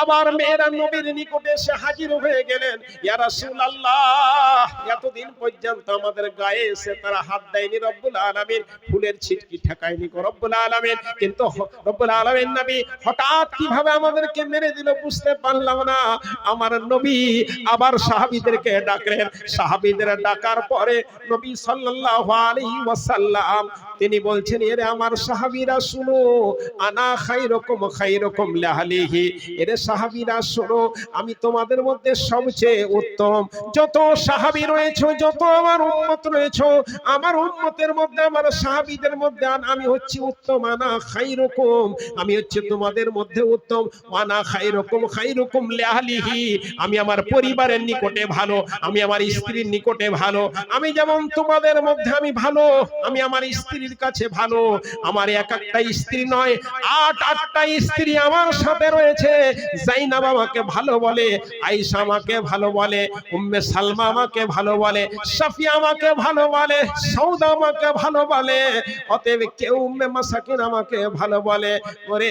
আবার মেয়েরা নবীর নিকটে এসে হাজির হয়ে গেলেন। ইয়া রাসূলুল্লাহ, এতদিন পর্যন্ত আমাদের গায়ে এসে তারা হাত দেয়নি রব্বুল আলামিন। ফুলের ছিটকি ঠেকায়নি গো রব্বুল আলামিন। কিন্তু রব্বুল আলামিন নবী হঠাৎ কীভাবে আমাদেরকে মেরে দিল বুঝতে পারলাম না। আমার নবী আবার সাহাবীদেরকে ডাকলেন। সাহাবীদের ডাকার পরে নবী সাল্লাল্লাহু আলাইহি ওয়াসাল্লাম, তিনি বলছেন, এরে আমার সাহাবীরা, শুনো, আনা খাইরকম খাইরকম লাহলিহি এরে সাহাবীরা, শোনো, আমি তোমাদের মধ্যে সবচেয়ে উত্তম। যত সাহাবি রয়েছে, যত আমার উম্মত রয়েছে, আমার উম্মতের মধ্যে, আমার সাহাবিদের মধ্যে আমি হচ্ছি উত্তম, আনা খাইরকম। আমি হচ্ছে তোমাদের মধ্যে উত্তম, আনা খাইরকম খাইরকম লাহলিহি আমি আমার পরিবারের নিকটে ভালো, আমি আমার স্ত্রীর নিকটে ভালো। আমি যেমন তোমাদের মধ্যে আমি ভালো, আমি আমার স্ত্রীর কাছে ভালো। আমার এক একটা স্ত্রী নয়, আট আটটা স্ত্রী আমার সাথে রয়েছে। জাইনাব আমাকে ভালো বলে, আয়েশা আমাকে ভালো বলে, উম্মে সালমা আমাকে ভালো বলে সাফিয়া আমাকে ভালো বলে সৌদা আমাকে ভালো বলে, অতএব কেউ উম্মে মাসাকিন আমাকে ভালো বলে, ওরে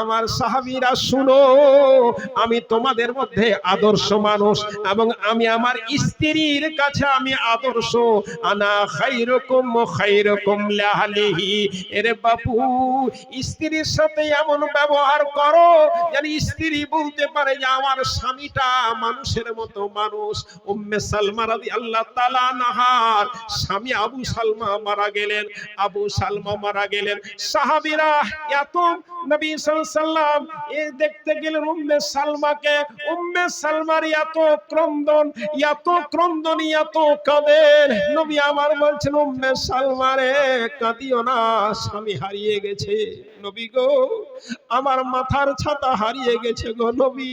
আমার সাহাবীরা শুনো, আমি তোমাদের মধ্যে আদর্শ মানুষ এবং আমি আমার স্ত্রীর কাছে আমি আদর্শ। আনা খাইরকম খাইরকম লাহলিহি। এরে বাপু, স্ত্রীর সাথে এমন ব্যবহার করো যেন স্ত্রী বলতে পারে যে আমার স্বামীটা মানুষের মতো মানুষ। উম্মে সালমা রাদিয়াল্লাহু তাআলা নাহার স্বামী আবু সালমা মারা গেলেন, আবু সালমা মারা গেলেন। সাহাবীরা এত নবী সাল্লাল্লাহু এ দেখতে গেলেন উম্মে সালমাকে। উম্মে সালমার এত ক্রন্দন এত ক্রন্দন এত কাঁদেন নবী আমার বলছেন, উম্মে সালমারে কাঁদিও না, স্বামী হারিয়ে গেছে। নবী গো, আমার মাথার ছাতা হারিয়ে গেছে গো নবী।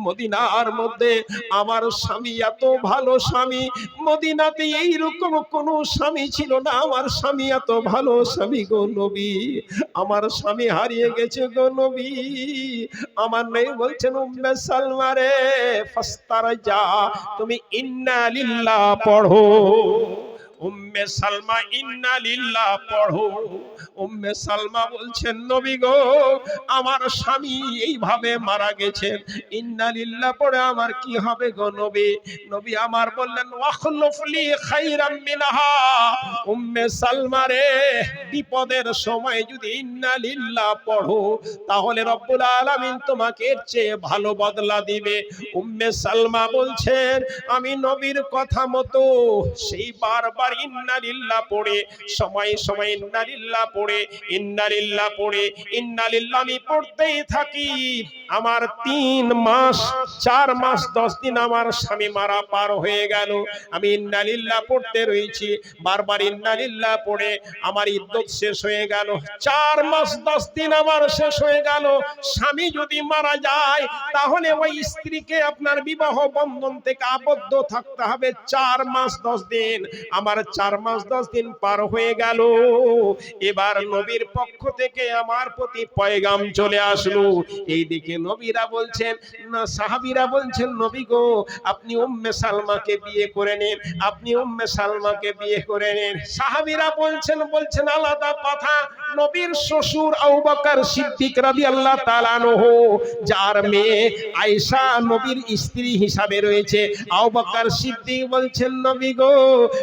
মদিনার মধ্যে আমার স্বামী এত ভালো স্বামী। মদিনাতে এইরকম কোনো স্বামী ছিল না। আমার স্বামী এত ভালো স্বামী গো নবী। আমার স্বামী হারিয়ে গেছে গো নবী। আমার নেই বলছেন, উম্মে সালমারে ফাস্তার যা তুমি ইন্না লিল্লাহ পড়ো। উম্মে সালমা, ইন্না লিল্লাহ পড়ো। উম্মে সালমা বলছেন, নবী গো, আমার স্বামী এইভাবে মারা গেছেন। ইন্না লিল্লাহ পড়ে আমার কি হবে গো নবী? নবী আমার বললেন ওয়াখলুফলি খাইরাম মিনহা। উম্মে সালমা রে, বিপদের সময় যদি ইন্না লিল্লাহ পড়ো, তাহলে রব্বুল আলামিন তোমাকে এর চেয়ে ভালো বদলা দিবে। উম্মে সালমা বলছেন, আমি নবীর কথা মতো সেই বারবার ইন্না লিল্লাহ পড়ে। সময় সময় ইন্না লিল্লাহ পড়ে ইন্না লিল্লাহ পড়ে ইন্না লিল্লাহ আমি পড়তেই থাকি। আমার তিন মাস, চার মাস, দশ দিন আমার স্বামী মারা পার হয়ে গেল। আমি ইন্না লিল্লাহ পড়তে রয়েছি। বারবার ইন্না লিল্লাহ পড়ে, আমার ইদ্যত শেষ হয়ে গেল। চার মাস, দশ দিন আমার শেষ হয়ে গেল। স্বামী যদি মারা যায়, তাহলে ওই স্ত্রীকে আপনার বিবাহ বন্ধন থেকে আবদ্ধ থাকতে হবে চার মাস, দশ দিন। আমার চার মাস দশ দিন পার হয়ে গেল। এবার নবীর পক্ষ থেকে আমার প্রতি পয়গাম চলে আসলো। এইদিকে নবীরা বলছেন, না, সাহাবীরা বলছেন, নবী গো, আপনি উম্মে সালমাকে বিয়ে করে নিন, আপনি উম্মে সালমাকে বিয়ে করে নিন। সাহাবীরা বলছেন বলছেন আলাদা কথা। নবীর শ্বশুর আবু বকর সিদ্দিক রাদিয়াল্লাহু তাআলা আনহু, যার মেয়ে আয়েশা নবীর স্ত্রী হিসাবে রয়েছে। আবু বকর সিদ্দিক বলছেন, নবী গো,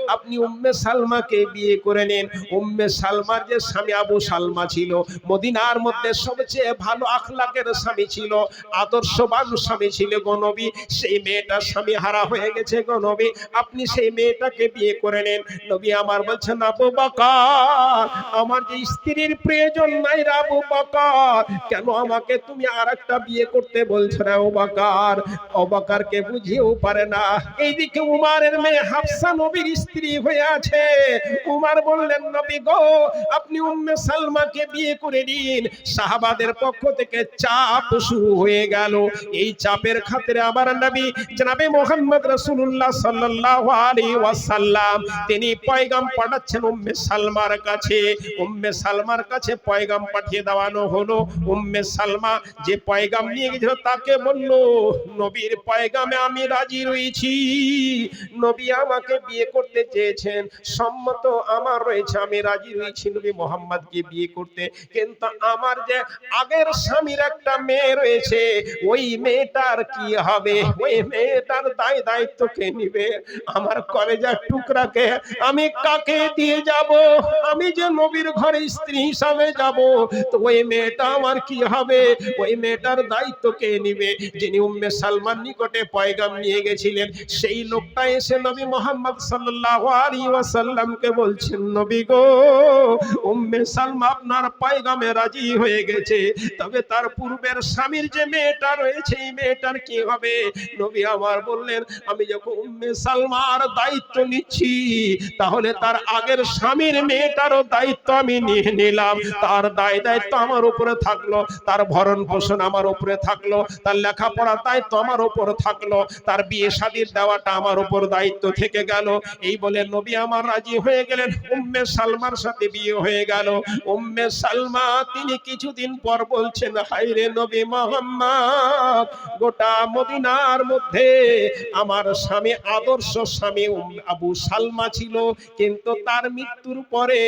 আপনি উম্মে সালমাকে বিয়ে করে নেন। উম্মে সালমার যে স্বামী আবু সালমা ছিল, মদিনার মধ্যে সবচেয়ে ভালো আখলাকের স্বামী ছিল, আদর্শবান স্বামী ছিল গো নবী। সেই মেয়েটার স্বামী হারা হয়ে গেছে গো নবী। আপনি সেই মেয়েটাকে বিয়ে করে নেন। নবী আমার বলছেন, আবু বকর, আমার যে স্ত্রীর প্রয়োজন নাই আবু বকর। কেন আমাকে তুমি আর একটা বিয়ে করতে বলছো না আবু বকর? আবু বকরকে বুঝিয়েও পারে না। এইদিকে উমারের মেয়ে হাফসা নবীর স্ত্রী হয়ে আছে। উমার বললেন, নবী গো, আপনি উম্মে সালমাকে বিয়ে করে দিন। সাহাবাদের পক্ষ থেকে চাপ শুরু হয়ে গেল। এই চাপের খাতিরে আমার নবী জনাবে মোহাম্মদ রাসূলুল্লাহ সাল্লাল্লাহু আলাইহি ওয়াসাল্লাম, তিনি পয়গাম পাঠাচ্ছেন উম্মে সালমার কাছে। উম্মে সালমার কাছে পয়গাম পাঠিয়ে দেওয়ানো হলো। উম্মে সালমা যে পয়গাম নিয়ে গেছিল তাকে বলল, নবীর পয়গামে আমি রাজি রয়েছি। নবী আমাকে বিয়ে করতে চেয়েছে দিয়েছেন সম্মত আমার রয়েছে, আমি রাজি হয়েছি নবী মোহাম্মদকে বিয়ে করতে। কিন্তু আমার যে আগের স্বামীর একটা মেয়ে রয়েছে, ওই মেয়েটার কি হবে? ওই মেয়েটার দায় দায়িত্ব কে নিবে? আমার কলেজার টুকরাকে আমি কাকে দিয়ে যাব? আমি যে নবীর ঘরে স্ত্রী হিসাবে যাব, তো ওই মেয়েটা আমার কি হবে? ওই মেয়েটার দায়িত্ব কে নিবে? যিনি উম্মে সালমান নিকটে পয়গাম নিয়ে গেছিলেন, সেই লোকটা এসে নবী মোহাম্মদ সাল্লাল্লাহু আলাইহি ওয়াসাল্লামকে বলছেন, নবী গো, উম্মে সালমা আপনার পয়গামে রাজি হয়ে গেছে। তবে তার পূর্বের স্বামীর যে মেয়েটা রয়েছে, এই মেয়েটার কি হবে? নবী আমার বললেন, আমি যখন উম্মে সালমার দায়িত্ব নিচ্ছি, তাহলে তার আগের স্বামীর মেয়েটারও দায়িত্ব আমি নিয়ে নিলাম। তার দায় দায়িত্ব আমার উপরে থাকল, তার ভরণ পোষণ আমার উপরে থাকল, তার লেখাপড়ার দায়িত্ব আমার উপর থাকল, তার বিয়ে শাদীর দেওয়াটা আমার উপর দায়িত্ব থেকে গেল। এই বলে নবী আমার রাজি হয়ে গেলেন, উম্মে সালমার সাথে বিয়ে হয়ে গেল। উম্মে সালমা, তিনি কিছুদিন পর বলছেন হাইরে নবী মোহাম্মদ, গোটা মদিনার মধ্যে আমার স্বামী, আদর্শ স্বামী আবু সালমা ছিল। কিন্তু তার মৃত্যুর পরে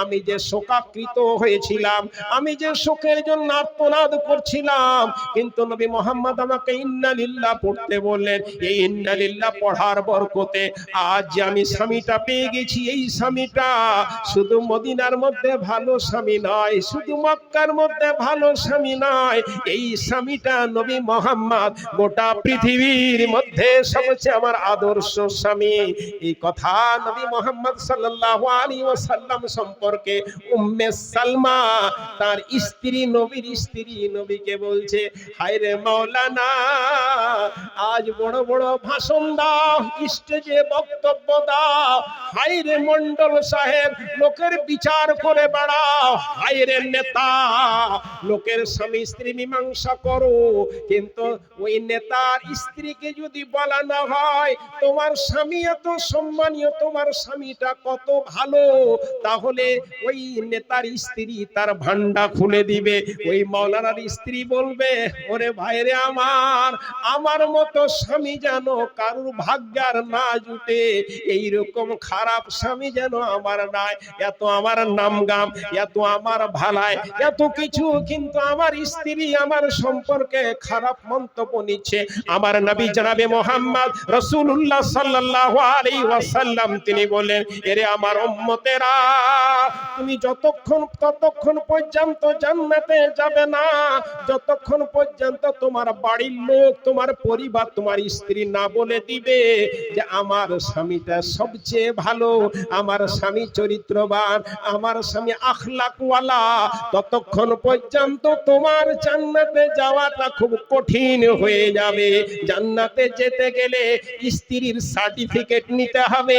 আমি যে শোকাকৃত হয়েছিলাম, আমি যে শোকের জন্য আত্মনাদ করছিলাম, কিন্তু নবী মোহাম্মদ আমাকে ইন্নালিল্লাহ পড়তে বললেন, এই ইন্নালিল্লাহ পড়ার বরকতে আজ আমি স্বামীটা পেয়ে গেছি এই স্বামীটা। শুধু মদিনার মধ্যে ভালো স্বামী নয়, শুধু মক্কার মধ্যে ভালো স্বামী নয়। এই স্বামীটা নবী মোহাম্মদ গোটা পৃথিবীর মধ্যে সবচেয়ে আমার আদর্শ স্বামী। এই কথা নবী মোহাম্মদ সাল্লাল্লাহু আলাইহি ওয়াসাল্লাম সম্পর্কে উম্মে সালমা তার স্ত্রী নবীর স্ত্রী নবীকে বলছে, হায় রে মাওলানা, আজ বড় বড় ভাষণ দাও, স্টেজে বক্তব্য দাও হায়রে মন্ডল সাহেব, লোকের বিচার করে বেড়াও। হায়রে নেতা, লোকের স্বামী স্ত্রী মীমাংসা করো। কিন্তু ওই নেতার স্ত্রীকে যদি বলা না হয়, তোমার স্বামী এত সম্মানীয়, তোমার স্বামীটা কত ভালো? তাহলে ওই নেতার স্ত্রী তার ভান্ডা খুলে দিবে। ওই মাওলানার স্ত্রী বলবে, ওরে ভাইরে আমার আমার মতো স্বামী যেন কারুর ভাগ্যার না জুটে, এইরকম খারাপ স্বামী যেন আমার নাই। এত আমার নাম গাম, এত আমার ভালায় এত কিছু কিন্তু আমার স্ত্রী আমার সম্পর্কে খারাপ মন্তব্য নিচ্ছে। আমার নবী জনাবে মোহাম্মদ রসুল্লাহ সাল্লাল্লাহু আলাইহি ওয়াসাল্লাম, তিনি বলেন এরে আমার উম্মতেরা, তুমি যতক্ষণ, ততক্ষণ পর্যন্ত জান্নাতে যাবে না, যতক্ষণ পর্যন্ত তোমার বাড়ির লোক, তোমার পরিবার, তোমার স্ত্রী না বলে দিবে যে আমার স্বামীটা সবচেয়ে ভালো। আমার স্বামী চরিত্রবান, আমার স্বামী আখলাকওয়ালা। ততক্ষণ পর্যন্ত তোমার জান্নাতে যাওয়াটা খুব কঠিন হয়ে যাবে। জান্নাতে যেতে গেলে স্ত্রীর সার্টিফিকেট নিতে হবে।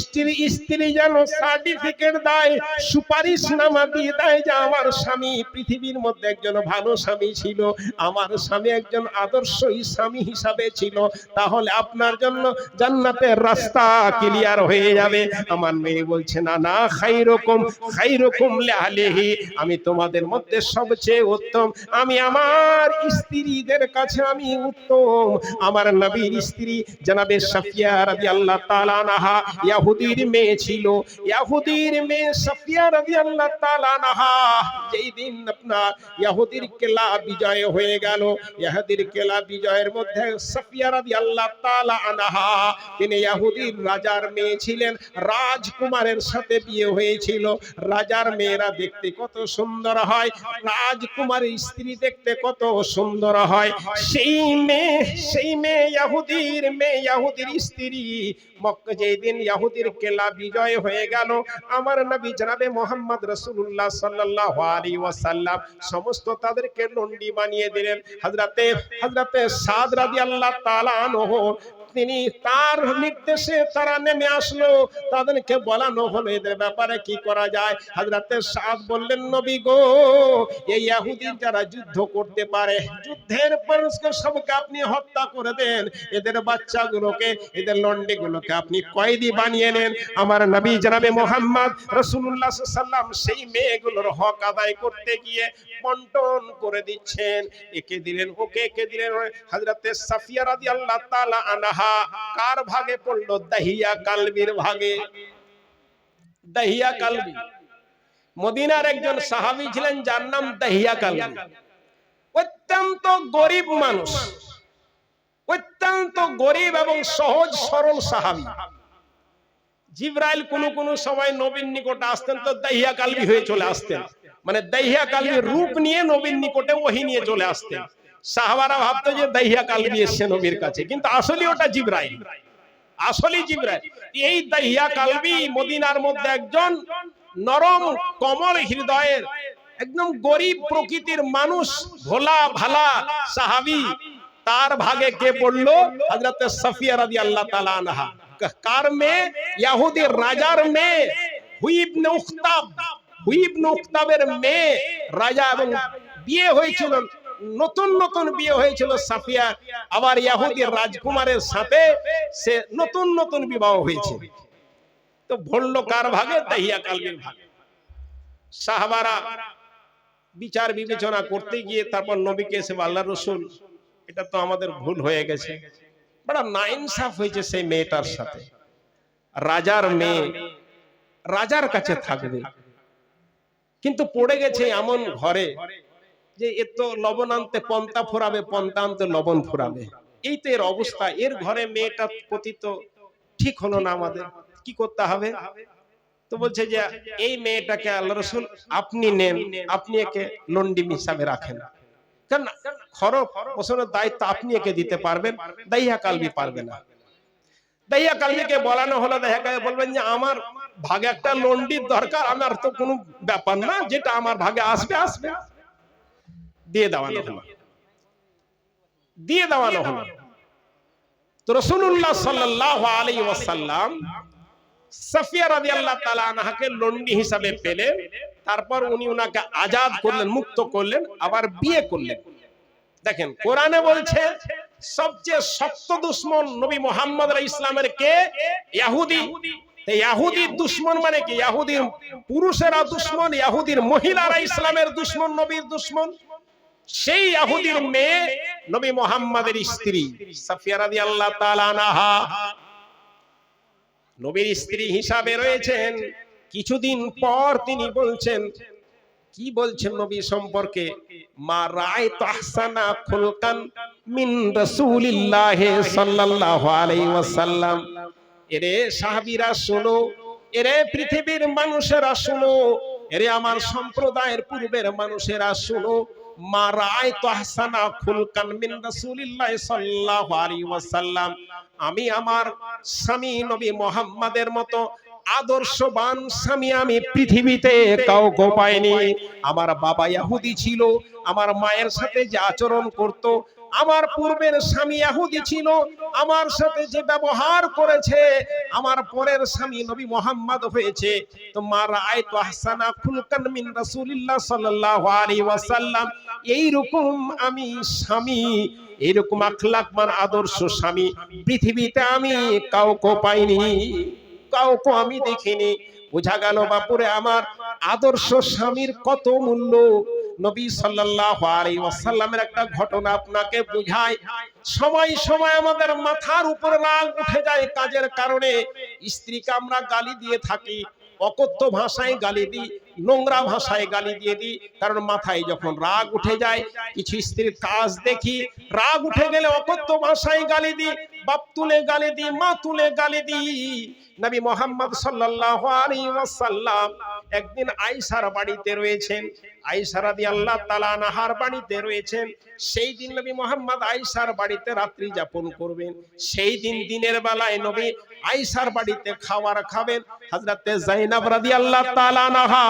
স্ত্রী স্ত্রী যেন সার্টিফিকেট দেয়, সুপারিশ নামা দিয়ে দেয় যে আমার স্বামী পৃথিবীর মধ্যে একজন ভালো স্বামী ছিল, আমার স্বামী একজন আদর্শ স্বামী হিসাবে ছিল। তাহলে আপনার জন্য জান্নাতের রাস্তা ক্লিয়ার হয়ে যাবে। আমার মেয়ে বলছে, না না খাই রকম খাই রকম লেহালেহি আমি তোমাদের মধ্যে সবচেয়ে উত্তম। আমি আমার স্ত্রীদের কাছে আমি উত্তম। আমার নবীর স্ত্রী জানাবে সাফিয়া রাদিয়াল্লাহু তাআলা আনহা ইহুদির মেয়ে ছিল। ইহুদির মেয়ে সাফিয়া রাদিয়াল্লাহু তাআলা আনহা, যেই দিন আপনার ইহুদির কেলা বিজয় হয়ে গেল। ইহুদির কেলা বিজয়ের মধ্যে সাফিয়া রাদিয়াল্লাহু তাআলা আনহা, তিনি ইহুদির রাজার মেয়ে ছিলেন। রাজকুমারের সাথে বিয়ে হয়েছিল। রাজার মেয়েরা দেখতে কত সুন্দর হয়। রাজকুমারের স্ত্রী দেখতে কত সুন্দর হয়। সেই মেয়ে সেই মেয়ে ইহুদির মেয়ে ইহুদির স্ত্রী। মক্কা যেই দিন কেলা বিজয় হয়ে গেল, আমার নবী জনাবে মোহাম্মদ রাসূলুল্লাহ সাল্লাল্লাহু আলাইহি ওয়াসাল্লাম সমস্ত তাদেরকে লন্ডি বানিয়ে দিলেন। হযরতে হযরতে সাদ রাদিয়াল্লাহু তাআলা আনহু তিনি তার নির্দেশে তারা নেমে আসলো। তাদেরকে বলানো হলো, এদের ব্যাপারে কি করা যায়? হাজরাতে সাদ বললেন, নবী গো, এই ইহুদি যারা যুদ্ধ করতে পারে, যুদ্ধের মানুষকে সবকে আপনি হত্যা করে দেন। এদের বাচ্চাগুলোকে, এদের লন্ডেগুলোকে আপনি কয়েদি বানিয়ে নেন। আমার নবী জনাবে মোহাম্মদ রসুল্লাহ সাল্লাম সেই মেয়েগুলোর হক আদায় করতে গিয়ে বন্টন করে দিচ্ছেন। একে দিলেন ওকে, একে দিলেন হাজরাতে সাফিয়া রাদিয়াল্লাহু তাআলা আনহা। কার ভাগে পড়ল? দাহিয়া কালবির ভাগে। দাহিয়া কালবি। মদিনার একজন সাহাবী ছিলেন, যার নাম দাহিয়া কালবি। অত্যন্ত গরিব মানুষ। অত্যন্ত গরিব এবং সহজ সরল সাহাবী। জিব্রাইল কোন কোন সময় নবীন নিকটে আসতেন তো দাহিয়া কালবি হয়ে চলে আসতেন। মানে দাহিয়া কালবির রূপ নিয়ে নবীন নিকটে ওহি নিয়ে চলে আসতেন। সাহাবারা ভাবতো যে দাহিয়া কালবি এসছে নবীর কাছে। কিন্তু আসলে ওটা জিব্রাইল। আসলে জিব্রাইল। এই দাহিয়া কালবি মদিনার মধ্যে একজন নরম, কমল হৃদয়ের, একদম গরিব প্রকৃতির মানুষ, ভোলা ভালা সাহাবি। তার ভাগে কে পড়ল? হযরত সাফিয়া রাদিয়াল্লাহু তাআলা আনহা। কার মেয়ে? ইহুদির রাজার মেয়ে। হুইবনে উখতাব। হুইবনে উখতাবের মেয়ে রাজা এবং বিয়ে হয়েছিল নতুন নতুন বিয়ে হয়েছিল সাফিয়া। আবার ইহুদির রাজকুমারের সাথে সে নতুন নতুন বিবাহ হয়েছে। তো ভরলো কার ভাগে দাহিয়া কালবির ভাগে। সাহাবারা বিচার বিবেচনা করতে গিয়ে তারপর নবীকে এসে আল্লাহ রসুল, এটা তো আমাদের ভুল হয়ে গেছে। বড় নাইনসাফ হয়েছে সেই মেয়েটার সাথে। রাজার মেয়ে রাজার কাছে থাকবে। কিন্তু পড়ে গেছে এমন ঘরে যে এ তো লবণ আনতে পন্তা ফোরাবে পন্তা আনতে লবণ ফোরাবে। এই তো এর অবস্থা। এর ঘরে মেয়েটা প্রতি তো ঠিক হলো না আমাদের। কি করতে হবে? তো বলছে যে, এই মেয়েটাকে আল্লাহ রসুল আপনি নেন, আপনি একে লন্ডিম হিসাবে রাখেন। কেন খরচ পোষণের দায়িত্ব আপনি একে দিতে পারবেন দাইয়া কালবি পারবে না। দাইয়া কালবিকে বলানো হলো দাইয়া কালবি বলবেন যে, আমার ভাগে একটা লন্ডির দরকার, আমার তো কোনো ব্যাপার না, যেটা আমার ভাগে আসবে আসবে। দিয়ে দেওয়ানো হলো। দিয়ে দেওয়ানো হলো। তো রসুল্লাহ সাল্লাহ আলী ওয়াসাল্লাম সাফিয়া রাদিয়াল্লাহু তাআলা আনহাকে লন্ডি হিসাবে পেলেন। তারপর উনি উনাকে আজাদ করলেন, মুক্ত করলেন, আবার বিয়ে করলেন। দেখেন, কোরআনে বলছে, সবচেয়ে শক্ত দুশ্মন নবী মোহাম্মদ ইসলামের কে? ইহুদি ইয়াহুদির দুশ্মন মানে কি? ইয়াহুদির পুরুষেরা দুশ্মন, ইয়াহুদির মহিলারা ইসলামের দুশ্মন, নবীর দুশ্মন। সেই ইয়াহুদির মেয়ে নবী মোহাম্মদের স্ত্রী সাফিয়া রাদিয়াল্লাহু তাআলা আনহা। নবীর স্ত্রী হিসাবে রয়েছেন। কিছুদিন পর তিনি বলছেন কি বলছেন নবী সম্পর্কে? মা রায় তাহসানা খুলকান মিন রাসূলিল্লাহ সাল্লাল্লাহু আলাইহি ওয়াসাল্লাম। এরে সাহাবীরা শোনো। এরে পৃথিবীর মানুষেরা শোনো। এরে আমার সম্প্রদায়ের পূর্বের মানুষেরা শোনো। মা তাহসানা খুলকান মিন রাসূলিল্লাহ সাল্লাল্লাহু আলাইহি ওয়াসাল্লাম। আমি আমার স্বামী নবী মোহাম্মদের মতো আদর্শবান স্বামী আমি পৃথিবীতে কাউকে পাইনি। আমার বাবা ইহুদি ছিল, আমার মায়ের সাথে যে আচরণ করত আমার পূর্বের স্বামী ইহুদি ছিল, আমার সাথে যে ব্যবহার করেছে, আমার পরের স্বামী নবী মোহাম্মদ হয়েছে। তোমার আয়ত আহসানা খুলকান মিন রাসূলিল্লাহ সাল্লাল্লাহু আলাইহি ওয়াসাল্লাম। এই রকম আমি স্বামী এরকম আখলাকমান আদর্শ স্বামী পৃথিবীতে আমি কাউকে পাইনি, কাউকে আমি দেখিনি। বোঝা গেল বাপুরে, আমার আদর্শ স্বামীর কত মূল্য? নবী সাল্লাল্লাহু আলাইহি ওয়াসাল্লামের একটা ঘটনা আপনাকে বোঝায় সময় সময় আমাদের মাথার উপরে রাগ উঠে যায় কাজের কারণে। স্ত্রীকে আমরা গালি দিয়ে থাকি, অকথ্য ভাষায় গালি দিই, নোংরা ভাষায় গালি দিয়ে দিই, কারণ মাথায় যখন রাগ উঠে যায়, কিছু স্ত্রীর কাজ দেখি, রাগ উঠে গেলে অকথ্য ভাষায় গালি দিই, বাপ তুলে গালি দিই, মা তুলে গালি দিই। নবী মোহাম্মদ সাল্লাল্লাহু আলাইহি ওয়াসাল্লাম একদিন আইসার বাড়িতে রয়েছেন। আয়েশা রাদিয়াল্লাহু তাআলা আনহার বাড়িতে রয়েছেন। সেই দিন নবী মোহাম্মদ আয়েশার বাড়িতে রাত্রি যাপন করবেন। সেই দিন দিনের বেলায় নবী আয়েশার বাড়িতে খাবার খাবেন। হযরতে যায়েনব রাদিয়াল্লাহু তাআলা আনহা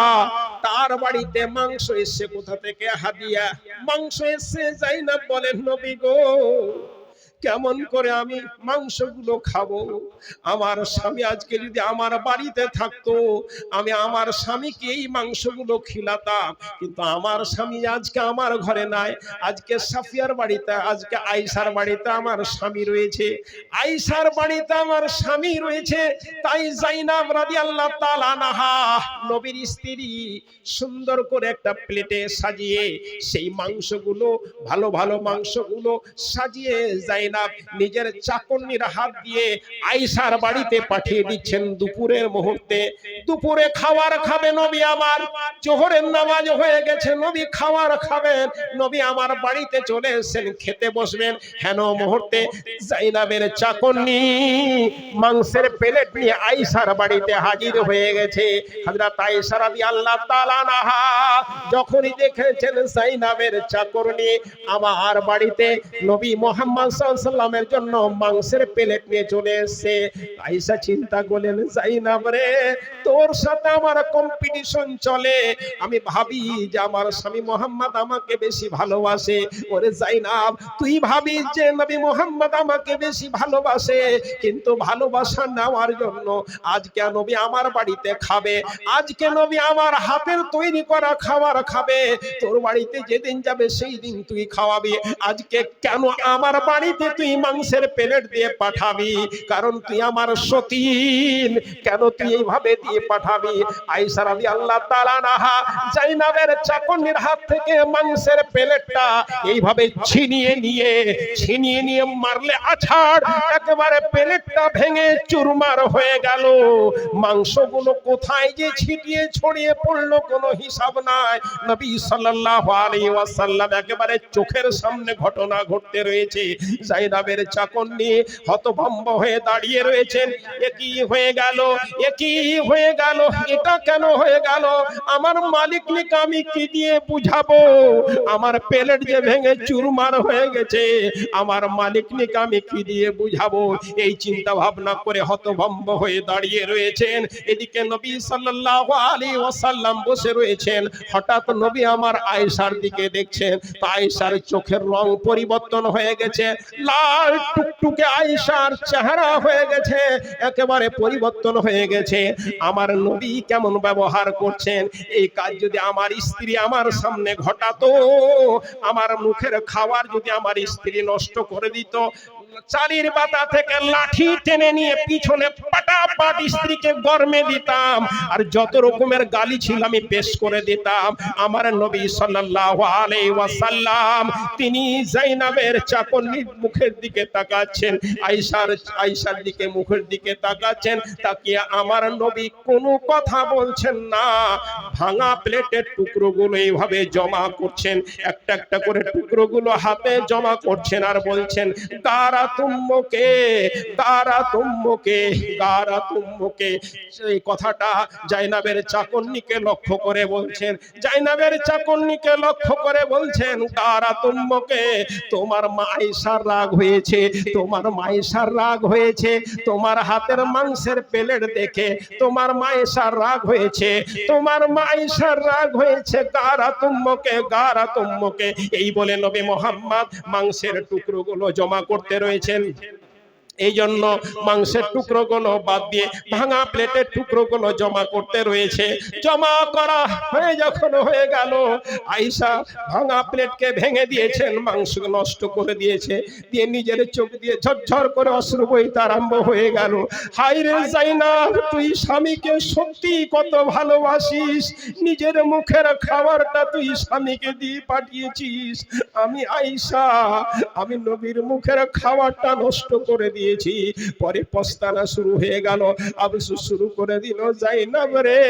তার বাড়িতে মাংস এসে কোথা থেকে? হাদিয়া। মাংস এসে যায়েনব বলেন, নবী গো। কেমন করে আমি মাংসগুলো খাব? আমার স্বামী আজকে যদি আমার বাড়িতে থাকতো, আমি আমার স্বামীকে এই মাংসগুলো খিলাতাম। কিন্তু আমার স্বামী আজকে আমার ঘরে নাই। আজকে সাফিয়ার বাড়িতে, আজকে আইসার বাড়িতে আমার স্বামী রয়েছে। আইসার বাড়িতে আমার স্বামী রয়েছে। তাই জাইনাব রাদিয়াল্লাহু তাআলা আনহা, নবীর স্ত্রী সুন্দর করে একটা প্লেটে সাজিয়ে, সেই মাংসগুলো, ভালো ভালো মাংসগুলো সাজিয়ে যাই জাইনাব নিজের চাকন্নির হাত দিয়ে আইসার বাড়িতে পাঠিয়ে দিচ্ছেন দুপুরের মুহূর্তে। দুপুরে খাবার খাবে নবী আমার, জোহরের নামাজ হয়ে গেছে, নবী খাবার খাবেন। নবী আমার বাড়িতে চলে এসেছেন, খেতে বসবেন। হেন মুহূর্তে জাইনাবের চাকন্নি মাংসের প্লেট নিয়ে আইসার বাড়িতে হাজির হয়ে গেছে। হযরত আয়েশা রাদিয়াল্লাহু তাআলা নাহা যখনই দেখেছেন জাইনাবের চাকরনি আমার বাড়িতে নবী মোহাম্মদ সাল্লামের জন্য মাংসের প্লেট নিয়ে চলে এসেছে। আয়েশা চিন্তা করলেন, জাইনাব রে, তোর সাথে আমার কম্পিটিশন চলে। আমি ভাবি যে আমার স্বামী মোহাম্মদ আমাকে বেশি ভালোবাসে। ওরে জাইনাব, তুই ভাবিস যে নবী মোহাম্মদ আমাকে বেশি ভালোবাসে। কিন্তু ভালোবাসা নেওয়ার জন্য আজকে নবী আমার বাড়িতে খাবে। আজকে নবী আমার হাতের তৈরি করা খাবার খাবে। তোর বাড়িতে যেদিন যাবে সেই দিন তুই খাওয়াবি। আজকে কেন আমার বাড়িতে তুই মাংসের প্লেট দিয়ে পাঠাবি, কারণ তুই আমার সতীন। কেন তুই এইভাবে দিয়ে পাঠাবি? আয়েশা রাদিয়াল্লাহু তাআলা নাহা জাইনাবের চাকনির হাত থেকে মাংসের প্লেটটা এইভাবে ছিনিয়ে নিয়ে ছিনিয়ে নিয়ে মারলে আছাড়, একেবারে প্লেটটা ভেঙে চুরমার হয়ে গেল। মাংসগুলো কোথায় যে ছিটিয়ে ছড়িয়ে পড়ল কোনো হিসাব নাই। নবী সাল্লাল্লাহু আলাইহি ওয়াসাল্লাম একেবারে চোখের সামনে ঘটনা ঘটতে রয়েছে। জাইনাবের চাকর নিয়ে হতভম্ব হয়ে দাঁড়িয়ে রয়েছেন। এ কি হয়ে গেল এ কি হয়ে গেল, এটা কেন হয়ে গেল? আমার মালিক নিকে আমি কি দিয়ে বুঝাবো? আমার প্লেট যে ভেঙে চুরমার হয়ে গেছে, আমার মালিক নিকে আমি কি দিয়ে বুঝাবো? এই চিন্তা ভাবনা করে হতভম্ব হয়ে দাঁড়িয়ে রয়েছেন। এদিকে নবী সাল্লাল্লাহু আলাইহি ওয়াসাল্লাম বসে রয়েছেন। হঠাৎ নবী আমার আয়েশার দিকে দেখছেন। তা আয়েশার চোখের রং পরিবর্তন হয়ে গেছে। লাল টুকটুকে আয়সার চেহারা হয়ে গেছে, একেবারে পরিবর্তন হয়ে গেছে। আমার নবী কেমন ব্যবহার করছেন? এই কাজ যদি আমার স্ত্রী আমার সামনে ঘটাতো, আমার মুখের খাবার যদি আমার স্ত্রী নষ্ট করে দিত চালির পাতা থেকে লাঠি টেনে নিয়ে পিছনে পাটাপাট স্ত্রীকে গরমে দিতাম। আর যত রকমের গালি ছিল আমি পেশ করে দিতাম। আমার নবী সাল্লাল্লাহু আলাইহি ওয়াসাল্লাম, তিনি জাইনাবের চাকনির মুখের দিকে তাকাচ্ছেন, আয়েশার আয়েশার দিকে মুখের দিকে তাকাচ্ছেন। তাকিয়ে আমার নবী কোনো কথা বলছেন না। ভাঙা প্লেটের টুকরোগুলো এইভাবে জমা করছেন। একটা একটা করে টুকরোগুলো হাতে জমা করছেন আর বলছেন গারা তুম্মকে গারা তুম্মকে তুম্মকে সেই কথাটা জাইনাবের লক্ষ্য করে বলছেন। জাইনাবের লক্ষ্য করে বলছেন তোমার রাগ হয়েছে, তোমার রাগ হয়েছে, তোমার হাতের মাংসের প্লেট দেখে তোমার মাইসার রাগ হয়েছে, তোমার মাইসার রাগ হয়েছে গারা তুম্মকে গারা তুম্মকে এই বলে নবী মোহাম্মদ মাংসের টুকরোগুলো জমা করতে রয়েছেন এই জন্য মাংসের টুকরোগুলো বাদ দিয়ে ভাঙা প্লেটের টুকরোগুলো জমা করতে রয়েছে। জমা করা হয়ে যখন হয়ে গেল আইসা ভাঙা প্লেটকে ভেঙে দিয়েছেন মাংস নষ্ট করে দিয়েছে, দিয়ে নিজের চোখ দিয়ে ঝরঝর করে অশ্রু বইতে আরম্ভ হয়ে গেল। হাই রে যাইনা তুই স্বামীকে সত্যি কত ভালোবাসিস? নিজের মুখের খাবারটা তুই স্বামীকে দিয়ে পাঠিয়েছিস। আমি আইসা আমি নবীর মুখের খাবারটা নষ্ট করে দিয়েছি, পরে পস্তানা শুরু হয়ে গেল। আবসু শুরু করে দিল, জাইনাব রে,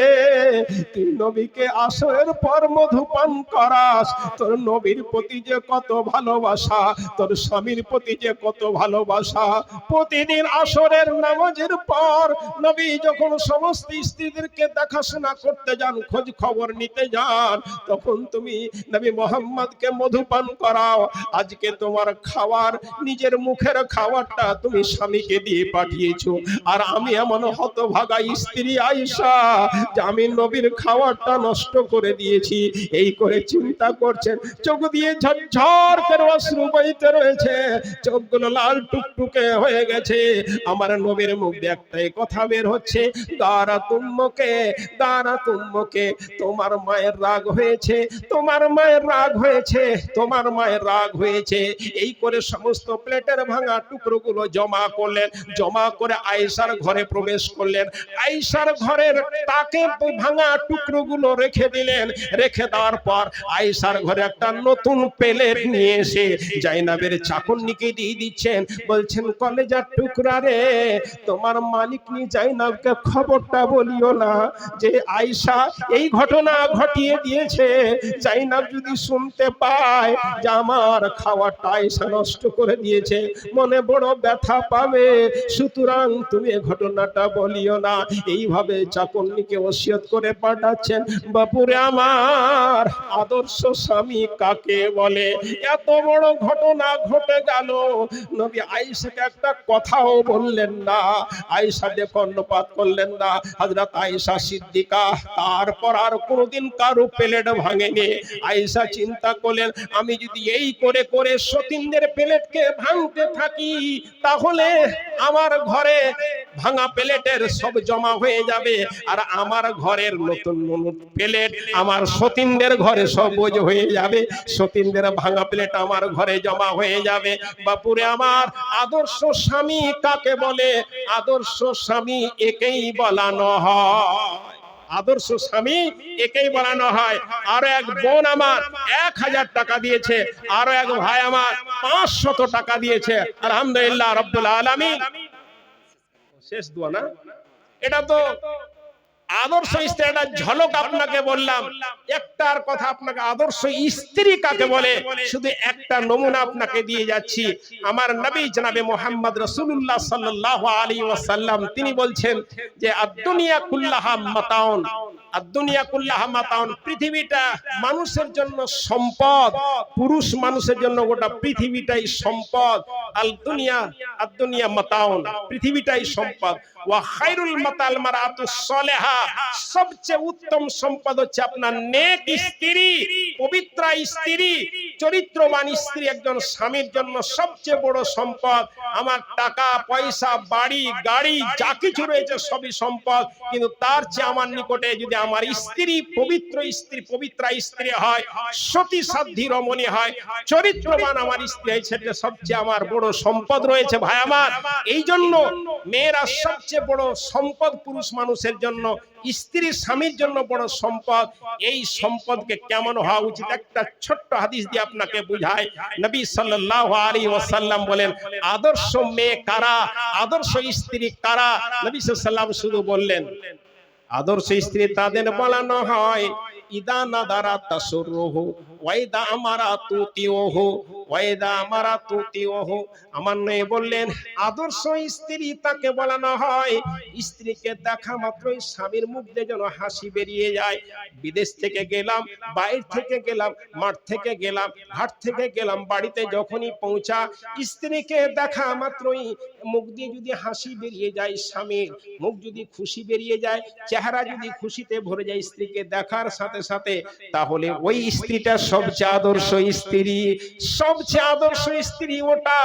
তুই নবীকে আসরের পর মধুপান করাস। তোর নবীর প্রতি যে কত ভালোবাসা, তোর স্বামীর প্রতি যে কত ভালোবাসা, প্রতিদিন আসরের নামাজের পর নবী যখন সমস্ত স্ত্রীদেরকে দেখাশোনা করতে যান, খোঁজ খবর নিতে যান, তখন তুমি নবী মোহাম্মদকে মধুপান করাও। আজকে তোমার খাওয়ার, নিজের মুখের খাবারটা তুমি স্বামীকে দিয়ে পাঠিয়েছো। আর আমি এমন হতভাগা স্ত্রী আইসা যে আমি নবীর খাবারটা নষ্ট করে দিয়েছি। এই করে চিন্তা করছেন, চোখ দিয়ে ঝরঝর করে অশ্রু বইতে রয়েছে। চোখগুলো লাল টুকটুকে হয়ে গেছে। আমার নবীর মুখ দিয়ে একটাই কথা বের হচ্ছে, দাঁড়া তুম্মকে দাঁড়া তুম্মকে, তোমার মায়ের রাগ হয়েছে, তোমার মায়ের রাগ হয়েছে, তোমার মায়ের রাগ হয়েছে। এই করে সমস্ত প্লেটের ভাঙা টুকরোগুলো জমা জমা করলেন, জমা করে আয়েশার ঘরে প্রবেশ করলেন। আয়েশার ঘরের তাকে ভাঙা টুকরোগুলো রেখে দিলেন। রেখে দেওয়ার পর আয়েশার ঘরে একটা নতুন প্লেট নিয়ে এসে জাইনাবের চাকন্নিকে দিয়ে দিচ্ছেন। বলছেন, কলেজার টুকরা রে, তোমার মালিক নি জাইনাবকে খবরটা বলিও না যে আয়েশা এই ঘটনা ঘটিয়ে দিয়েছে। জাইনাব যদি শুনতে পায় যে আমার খাওয়াটা আয়েশা নষ্ট করে দিয়েছে, মনে বড় ব্যথা পাবে। সুতরাং তুমি ঘটনাটা বলিও না। এইভাবে চাকন্নিকে ওসিয়ত করে পাঠাচ্ছেন বাপুরে আমার। আদর্শ স্বামী কাকে বলে? এত বড় ঘটনা ঘটে গেল। নবী আয়েশাকে একটা কথাও বললেন না। আয়েশাকে কর্ণপাত করলেন না। হযরত আয়েশা সিদ্দিকা, তারপর আর কোনোদিন কারও প্লেট ভাঙেনি। আয়েশা চিন্তা করলেন, আমি যদি এই করে করে সতীনদের প্লেটকে ভাঙতে থাকি, তাহলে আমার ঘরে ভাঙা প্লেটের সব জমা হয়ে যাবে। আর আমার ঘরের নতুন প্লেট আমার সতীনদের ঘরে সব বোঝ হয়ে যাবে। সতীনদের ভাঙা প্লেট আমার ঘরে জমা হয়ে যাবে। বাপুরে আমার আদর্শ স্বামী কাকে বলে? আদর্শ স্বামী একেই বলানো হয় আদর্শ স্বামী একেই বলানো হয়। আরও এক বোন আমার এক হাজার টাকা দিয়েছে, আরও এক ভাই আমার পাঁচশত টাকা দিয়েছে। আলহামদুলিল্লাহ রব্দুল আলমী শেষ দোয়া না? এটা তো আদর্শ স্ত্রী একটা ঝলক আপনাকে বললাম। একটার কথা আপনাকে আদর্শ স্ত্রী কাকে বলে? শুধু একটা নমুনা আপনাকে দিয়ে যাচ্ছি। আমার নবী জনাবে মোহাম্মদ রসুল্লাহ সাল্লাহ আলী ওয়াসাল্লাম, তিনি বলছেন যে আদুনিয়া কুল্লাহা মাতাউন। পৃথিবীটা মানুষের জন্য সম্পদ, পুরুষ মানুষের জন্য সম্পদ। সবচেয়ে উত্তম সম্পদ হচ্ছে আপনার নেক স্ত্রী, পবিত্র স্ত্রী, চরিত্রবান স্ত্রী, একজন স্বামীর জন্য সবচেয়ে বড় সম্পদ। আমার টাকা, পয়সা, বাড়ি, গাড়ি, যা কিছু রয়েছে সবই সম্পদ, কিন্তু তার চেয়ে আমার নিকটে যদি আমার স্ত্রী পবিত্র স্ত্রী পবিত্র স্ত্রী হয়, সতী সাধ্যী রমণী হয়, চরিত্রবান আমার স্ত্রী সেটা সবচেয়ে আমার বড় সম্পদ রয়েছে ভাই আমার। এই জন্য মেয়েরা সবচেয়ে বড় সম্পদ পুরুষ মানুষের জন্য স্ত্রী স্বামীর জন্য বড় সম্পদ। এই সম্পদকে কেমন হওয়া উচিত? একটা ছোট্ট হাদিস দিয়ে আপনাকে বুঝায় নবী সাল্লাল্লাহু আলাইহি ওয়াসাল্লাম বলেন, আদর্শ মেয়ে কারা? আদর্শ স্ত্রী কারা? নবী সাল্লাল্লাহু শুধু বললেন আদর্শ স্ত্রী তাদের বলানো হয়, ইদা নাদারা তাসুরুহু, ওয়াইদা আমারা তুতিওহু ওয়াইদা আমারা তুতিওহু আমার নয় বললেন, আদর্শ স্ত্রী তাকে বলানো হয়, স্ত্রীকে দেখা মাত্রই স্বামীর মুখ দিয়ে যেন হাসি বেরিয়ে যায়। বিদেশ থেকে গেলাম, বাইর থেকে গেলাম, মাঠ থেকে গেলাম হাট থেকে গেলাম, বাড়িতে যখনই পৌঁছা, স্ত্রীকে দেখা মাত্রই মুখ দিয়ে যদি হাসি বেরিয়ে যায় স্বামীর, মুখ যদি খুশি বেরিয়ে যায়, চেহারা যদি খুশিতে ভরে যায় স্ত্রীকে দেখার সাথে সাথে, তাহলে ওই স্ত্রীটা সবচেয়ে আদর্শ স্ত্রী। সবচেয়ে আদর্শ স্ত্রী ওটা।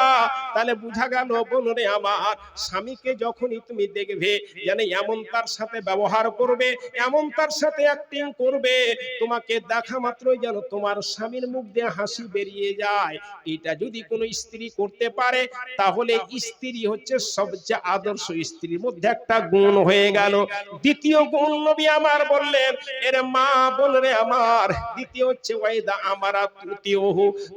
তাহলে বুঝা গেল বোনরে আমার, স্বামীকে যখনই তুমি দেখবে, যেন এমন তার সাথে ব্যবহার করবে, এমন তার সাথে অ্যাক্টিং করবে, তোমাকে দেখা মাত্রই যেন তোমার স্বামীর মুখ দিয়ে হাসি বেরিয়ে যায়। এটা যদি কোনো স্ত্রী করতে পারে, তাহলে স্ত্রী হচ্ছে সবচেয়ে আদর্শ স্ত্রীর মধ্যে একটা গুণ হয়ে গেল। দ্বিতীয় গুণ নবী আমার বললেন, এর মা বলরে আমার, দ্বিতীয় হচ্ছে ওয়াইদা আমারা তৃতীয়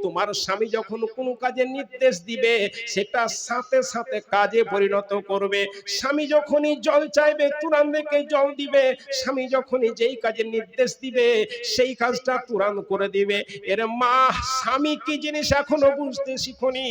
তোমার স্বামী যখন কোনো কাজে নির্দেশ দিবে, সেটা সাথে সাথে কাজে পরিণত করবে। স্বামী যখনই জল চাইবে, তুরান থেকে জল দিবে। স্বামী যখনই যেই কাজের নির্দেশ দিবে, সেই কাজটা তুরান করে দিবে। এর মা, স্বামী কি জিনিস এখনও বুঝতে শিখনি?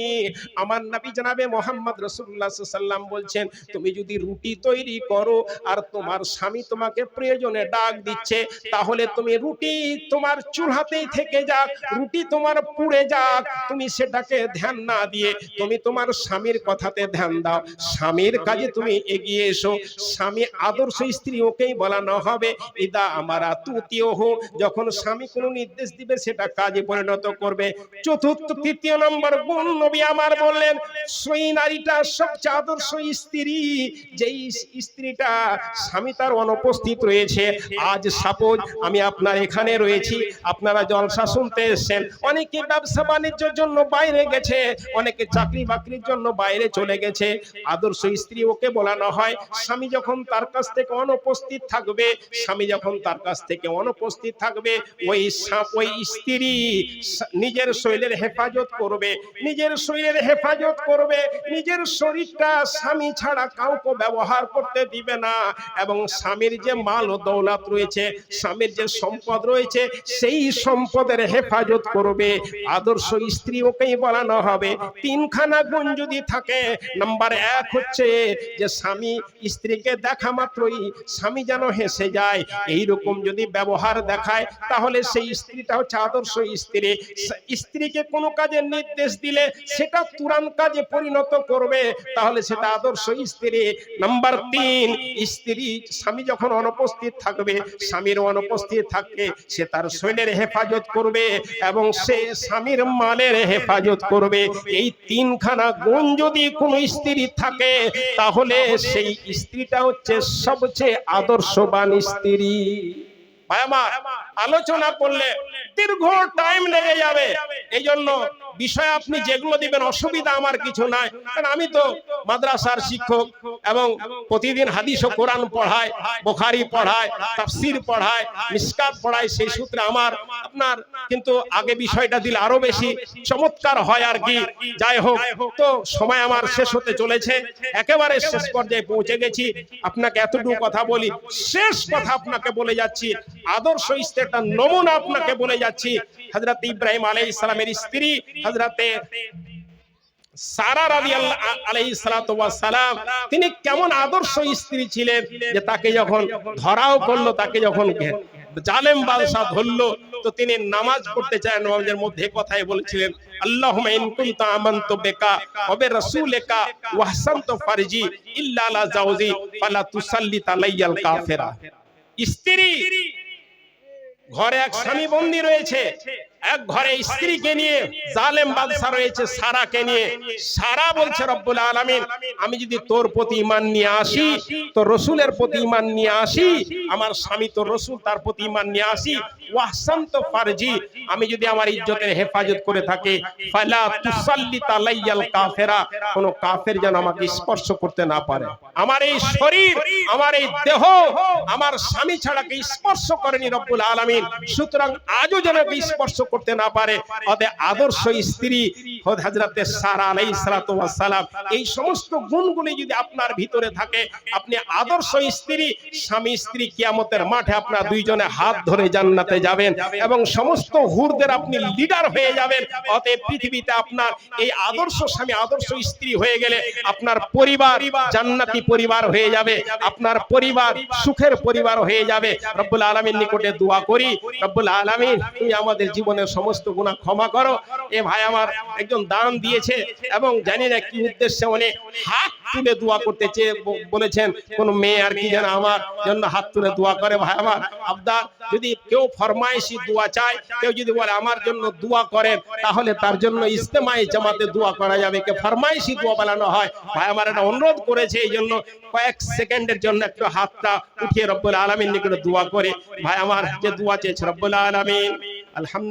আমার নবী জানাবে মোহাম্মদ রসুল্লাহ সাল্লাম বলছেন, তুমি যদি রুটি তৈরি করো আর তোমার স্বামী তোমাকে প্রয়োজনে ডাক দিচ্ছে, তাহলে তুমি রুটি তোমার চুলহাতেই থেকে যাক, রুটি তোমার পুড়ে যাক, তুমি সেটাকে ধ্যান না দিয়ে তুমি তোমার স্বামীর কথাতে ধ্যান দাও। স্বামীর কাজে তুমি এগিয়ে এসো। স্বামী আদর্শ স্ত্রী ওকেই বলানো হবে। ইদা আমারা তুতীয় হো। যখন স্বামী কোনো নির্দেশ দিবে, সেটা কাজে পরিণত করবে। চতুর্থ, তৃতীয় নম্বর, গুণ নবী আমার বললেন সেই নারীটা সবচেয়ে আদর্শ স্ত্রী যেই স্ত্রীটা স্বামী তার অনুপস্থিত রয়েছে। আজ সাপোজ আমি আপনার এখানে রয়েছি, আপনারা জলসা শুনতে এসেছেন। অনেকে ব্যবসা বাণিজ্যের জন্য বাইরে গেছে, অনেকে চাকরি বাকরির জন্য বাইরে চলে গেছে। আদর্শ স্ত্রী ওকে বলানো হয়, স্বামী যখন তার কাছ থেকে অনুপস্থিত থাকবে, স্বামী যখন তার কাছ থেকে অনুপস্থিত থাকবে, ওই ওই স্ত্রী নিজের শরীরের হেফাজত করবে, নিজের শরীরের হেফাজত করবে, নিজের শরীরটা স্বামী ছাড়া কাউকে ব্যবহার করতে দিবে না। এবং স্বামীর যে মাল ও দৌলত রয়েছে, স্বামীর যে সম্পদ রয়েছে, সেই সম্পদের হেফাজত করবে। আদর্শ স্ত্রী ওকেই বলানো হবে। তিনখানা গুণ যদি থাকে, নাম্বার এক হচ্ছে যে স্বামী স্ত্রীকে দেখা মাত্রই স্বামী যেন হেসে যায়। এই রকম যদি ব্যবহার দেখায়, তাহলে সেই স্ত্রীটা হচ্ছে আদর্শ স্ত্রী। স্ত্রীকে কোনো কাজের নির্দেশ দিলে সেটা তুরান কাজে পরিণত করবে। তাহলে সেটা আদর্শ স্ত্রী। নাম্বার তিন স্ত্রী স্বামী যখন অনুপস্থিত থাকবে স্বামীর অনুপস্থিত থাকবে সে তার শৈলের হেফাজত করবে এবং সে স্বামীর মালের হেফাজত করবে। এই তিনখানা গুণ যদি কোনো স্ত্রী থাকে তাহলে সেই স্ত্রীটা হচ্ছে সবচেয়ে আদর্শবান স্ত্রী। ভাই আমার, আলোচনা করলে দীর্ঘ টাইম লেগে যাবে। এই জন্য বিষয় আপনি যেগুলো দিবেন অসুবিধা আমার কিছু নাই। কারণ আমি তো মাদ্রাসার শিক্ষক এবং প্রতিদিন হাদিস ও কোরআন পড়ায় বোখারি পড়ায় তাফসির পড়ায় মিসকাত পড়ায় সেই সূত্রে আমার আপনার কিন্তু আগে বিষয়টা দিলে আরও বেশি চমৎকার হয় আর কি। যাই হোক তো সময় আমার শেষ হতে চলেছে। একেবারে শেষ পর্যায়ে পৌঁছে গেছি। আপনাকে এতটুকু কথা বলি শেষ কথা আপনাকে বলে যাচ্ছি। আদর্শ স্ত্রীটা নমুনা আপনাকে বলে যাচ্ছি। হযরত ইব্রাহিম আলাইহিস সালামের স্ত্রী হযরতে সারা সালাম, তিনি কেমন আদর্শ স্ত্রী ছিলেন যে তাকে যখন ধরাও করল, তাকে যখন জালেম বাদশাহ ধরলো, তো তিনি নামাজ পড়তে চায় নামাজের মধ্যে কথাই বলেছিলেন, আল্লাহুম্মা ইন কুনতা আমানতু বিকা ওয়া আহসানতু ফারজি ইল্লা আলা জাওজি ফালা স্ত্রী ঘরে এক স্বামী বন্দী রয়েছে। এক ঘরে স্ত্রীকে নিয়ে জালেম বাদশা রয়েছে সারাকে নিয়ে। সারা বলছে রব্বুল আলামিন আমি যদি তোর প্রতি ইমান নিয়ে আসি তো রসুলের প্রতি ইমান নিয়ে আসি আমার স্বামী তো রসুল তার প্রতি ইমান নিয়ে আসি। ওয়াহসান তো ফারজি। আমি যদি আমার ইজ্জতের হেফাজত করে থাকি ফালা তুসাল্লিত আলাইয়াল কাফেরা। কোন কাফের যেন আমাকে স্পর্শ করতে না পারে। আমার এই শরীর আমার এই দেহ আমার স্বামী ছাড়াকে স্পর্শ করেনি রব্বুল আলামিন। সুতরাং আজও যেন স্পর্শ করতে না পারে। অতএব আদর্শ স্ত্রী হযরতে সারা ওয়াস সালাম, এই সমস্ত গুণগুলি যদি আপনার ভিতরে থাকে, আপনি আদর্শ স্ত্রী, স্বামী স্ত্রী কিয়ামতের মাঠে আপনার দুইজনে হাত ধরে জান্নাতে যাবেন এবং সমস্ত হুরদের আপনি লিডার হয়ে যাবেন। অতএব পৃথিবীতে আপনার এই আদর্শ স্বামী, আদর্শ স্ত্রী হয়ে গেলে আপনার পরিবার জান্নাতি পরিবার হয়ে যাবে। আপনার পরিবার সুখের পরিবার হয়ে যাবে। রব্বুল আলামিন নিকটে দোয়া করি। রব্বুল আলামিন, তুমি আমাদের জীবনের সমস্ত গুনাহ ক্ষমা করো। এ ভাই আমার একজন দান দিয়েছে এবং জানি না কি উদ্দেশ্যে উনি হাত তুলে দোয়া করতে চেয়ে বলেছেন। কোন মেয়ে আর কি যেন আমার জন্য হাত তুলে দোয়া করে ভাই আমার। আবদার যদি কেউ ফরমাইশি দোয়া চায়, কেউ যদি বলে আমার জন্য দোয়া করেন তাহলে তার জন্য ইস্তেমাই জামাতে দোয়া করা যাবে। কে ফরমাইশি দোয়া বানানো হয়। ভাই আমার একটা অনুরোধ করেছে এই জন্য কয়েক সেকেন্ডের জন্য একটু হাতটা উঠিয়ে রব্বুল আলামিন নিকটে দোয়া করে। ভাই আমার যে দোয়া চেয়েছে রব্বুল আলামিন। আলহামদুলিল্লাহ।